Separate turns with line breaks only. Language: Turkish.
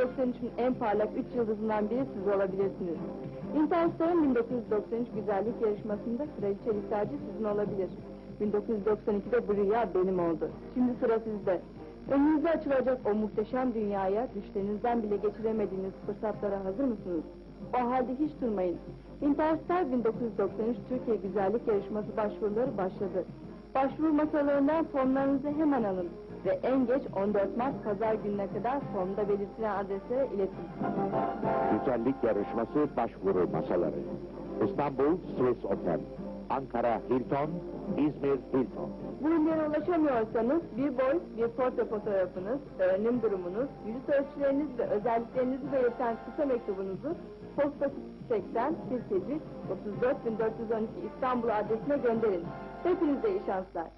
1993'ün en parlak 3 yıldızından biri siz olabilirsiniz. Interstar'ın 1993 güzellik yarışmasında kraliçelik tacı sizin olabilir. 1992'de bu rüya benim oldu. Şimdi sıra sizde. Önünüze açılacak o muhteşem dünyaya düşlerinizden bile geçiremediğiniz fırsatlara hazır mısınız? O halde hiç durmayın. Interstar 1993 Türkiye Güzellik Yarışması başvuruları başladı. Başvuru masalarından formlarınızı hemen alın ve en geç 14 Mart Pazar gününe kadar formda belirtilen adreslere iletin.
Güzellik yarışması başvuru masaları. İstanbul Swiss Otel. Ankara Hilton. İzmir Hilton.
Bu ürünlere ulaşamıyorsanız bir boy, bir portre fotoğrafınız, öğrenim durumunuz, vücut ölçüleriniz ve özelliklerinizi belirten kısa mektubunuzu Posta 80 Sirkeci 34412 İstanbul adresine gönderin. Hepinize iyi şanslar.